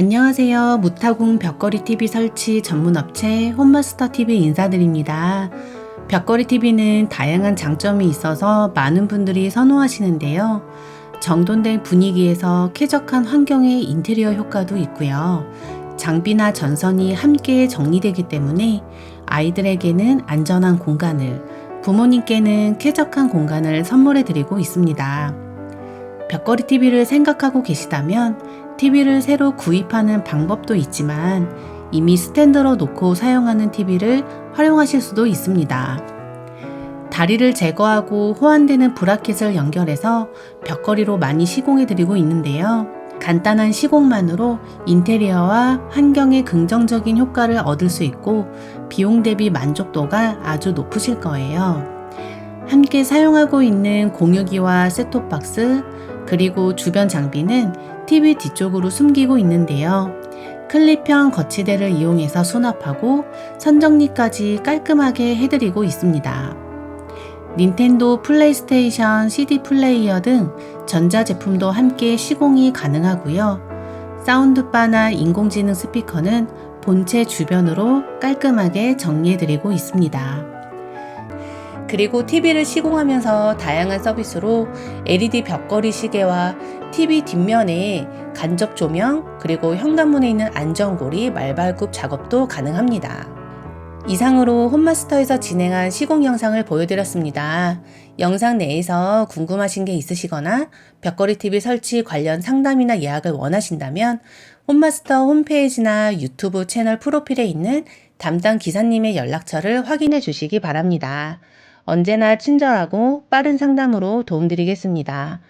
안녕하세요. 무타궁 벽걸이 TV 설치 전문 업체 홈마스터 TV 인사드립니다. 벽걸이 TV는 다양한 장점이 있어서 많은 분들이 선호하시는데요. 정돈된 분위기에서 쾌적한 환경의 인테리어 효과도 있고요. 장비나 전선이 함께 정리되기 때문에 아이들에게는 안전한 공간을, 부모님께는 쾌적한 공간을 선물해 드리고 있습니다. 벽걸이 TV를 생각하고 계시다면 TV를 새로 구입하는 방법도 있지만 이미 스탠드로 놓고 사용하는 TV를 활용하실 수도 있습니다. 다리를 제거하고 호환되는 브라켓을 연결해서 벽걸이로 많이 시공해 드리고 있는데요. 간단한 시공만으로 인테리어와 환경에 긍정적인 효과를 얻을 수 있고 비용 대비 만족도가 아주 높으실 거예요. 함께 사용하고 있는 공유기와 셋톱박스, 그리고 주변 장비는 TV 뒤쪽으로 숨기고 있는데요. 클립형 거치대를 이용해서 수납하고 선정리까지 깔끔하게 해드리고 있습니다. 닌텐도 플레이스테이션 CD 플레이어 등 전자제품도 함께 시공이 가능하고요. 사운드바나 인공지능 스피커는 본체 주변으로 깔끔하게 정리해드리고 있습니다. 그리고 TV를 시공하면서 다양한 서비스로 LED 벽걸이 시계와 TV 뒷면에 간접 조명, 그리고 현관문에 있는 안전고리, 말발굽 작업도 가능합니다. 이상으로 홈마스터에서 진행한 시공 영상을 보여드렸습니다. 영상 내에서 궁금하신 게 있으시거나 벽걸이 TV 설치 관련 상담이나 예약을 원하신다면 홈마스터 홈페이지나 유튜브 채널 프로필에 있는 담당 기사님의 연락처를 확인해 주시기 바랍니다. 언제나 친절하고 빠른 상담으로 도움드리겠습니다.